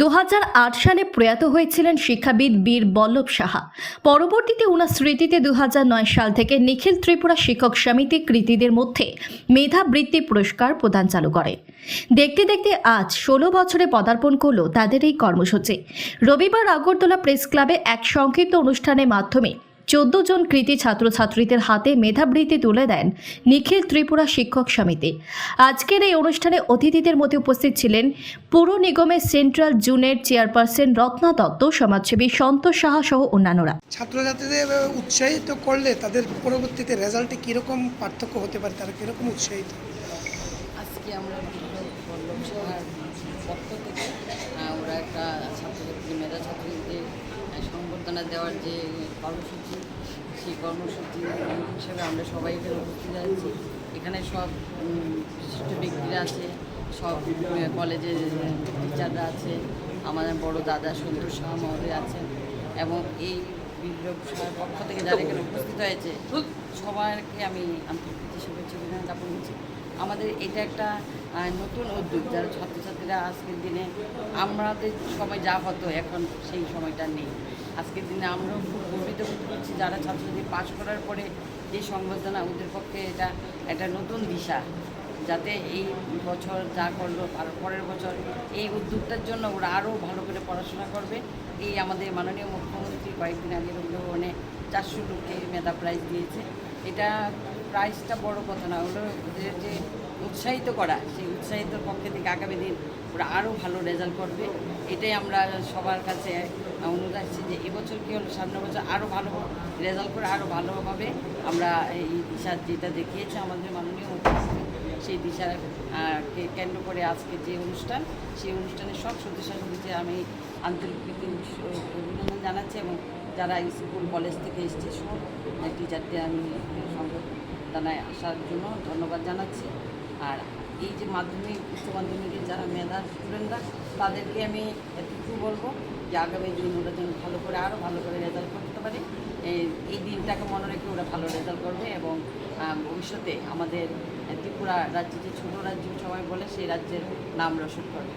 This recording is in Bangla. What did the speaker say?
দু হাজার আট সালে প্রয়াত হয়েছিলেন শিক্ষাবিদ বীর বল্লভ সাহা। পরবর্তীতে ওনার স্মৃতিতে দু হাজার নয় সাল থেকে নিখিল ত্রিপুরা শিক্ষক সমিতি কৃতিদের মধ্যে মেধাবৃত্তি পুরস্কার প্রদান চালু করে। দেখতে দেখতে আজ ষোলো বছরে পদার্পণ করল তাদের এই কর্মসূচি। রবিবার আগরতলা প্রেস ক্লাবে এক সংক্ষিপ্ত অনুষ্ঠানের মাধ্যমে চোদ্দ জন কৃতি ছাত্রছাত্রীদের হাতে মেধাবৃত্তি তুলে দেন নিখিল ত্রিপুরা শিক্ষক সমিতি। আজকের এই অনুষ্ঠানে অতিথিদের মধ্যে উপস্থিত ছিলেন পুর নিগমের সেন্ট্রাল জুনের চেয়ারপারসন রত্না দত্ত সমাজসেবী সন্তোষ সাহা সহ অন্যান্যরা। ছাত্রছাত্রীদের উৎসাহিত করলে তাদের পরবর্তীতে রেজাল্টে কীরকম পার্থক্য হতে পারে তারা কীরকম উৎসাহিত? আজকে আমরা পক্ষ থেকে ওরা একটা ছাত্রছাত্রী মেধা ছাত্রীদের সংবর্ধনা দেওয়ার যে কর্মসূচি, সেই কর্মসূচি হিসেবে আমরা সবাই এখানে উপস্থিত আছি। এখানে সব বিশিষ্ট ব্যক্তিরা আছে, সব কলেজের টিচাররা আছে আমাদের বড় দাদা সন্তোষ শাহ মহোদয় আছেন এবং এই বিপ্লব সাহার পক্ষ থেকে যারা এখানে উপস্থিত হয়েছে, সবাইকে আমি আন্তর্জাতিক শুভেচ্ছা জ্ঞাপন করছি আমাদের এটা একটা নতুন উদ্যোগ যারা ছাত্রছাত্রীরা আজকের দিনে, আমাদের সময় যা হতো এখন সেই সময়টা নেই। আজকের দিনে আমরাও খুব গর্বিত বোধ করছি যারা ছাত্রছাত্রী পাশ করার পরে যে সংবর্ধনা, ওদের পক্ষে এটা একটা নতুন দিশা। যাতে এই বছর যা করল তার পরের বছর এই উদ্যোগটার জন্য ওরা আরও ভালো করে পড়াশোনা করবে। এই আমাদের মাননীয় মুখ্যমন্ত্রী কয়েকদিন আগে রবীন্দ্রভবনে চারশো লোককে মেধা প্রাইজ দিয়েছে। এটা প্রাইজটা বড় কথা না হলো ওদের যে উৎসাহিত করা, সেই উৎসাহিতর পক্ষে থেকে আগামী দিন ওরা আরও ভালো রেজাল্ট করবে। এটাই আমরা সবার কাছে অনুরোধ রাখছি যে, এবছর কী হলো, সামনের বছর আরও ভালো রেজাল্ট করে আরও ভালোভাবে আমরা এই দিশা যেটা দেখিয়েছে আমাদের মাননীয় মুখ্যমন্ত্রী সেই দিশা কেন্দ্র করে আজকে যে অনুষ্ঠান, সেই অনুষ্ঠানের সব সদস্য সমিতিতে আমি আন্তরিক অভিনন্দন জানাচ্ছি এবং যারা স্কুল, কলেজ থেকে এসছে, সব টিচারদের আমি সংবর্ধনায় আসার জন্য ধন্যবাদ জানাচ্ছি। আর এই যে মাধ্যমিক, উচ্চ মাধ্যমিকের যারা মেধা স্টুডেন্টরা তাদেরকে আমি এটুকু বলব যে আগামী দিন ওরা যেন ভালো করে আরও ভালো করে রেজাল্ট করতে পারে। এই দিনটাকে মনে রেখে ওরা ভালো রেজাল্ট করবে এবং ভবিষ্যতে আমাদের ত্রিপুরা রাজ্যে যে ছোটো রাজ্য সবাই বলে, সেই রাজ্যের নাম রোশন করবে।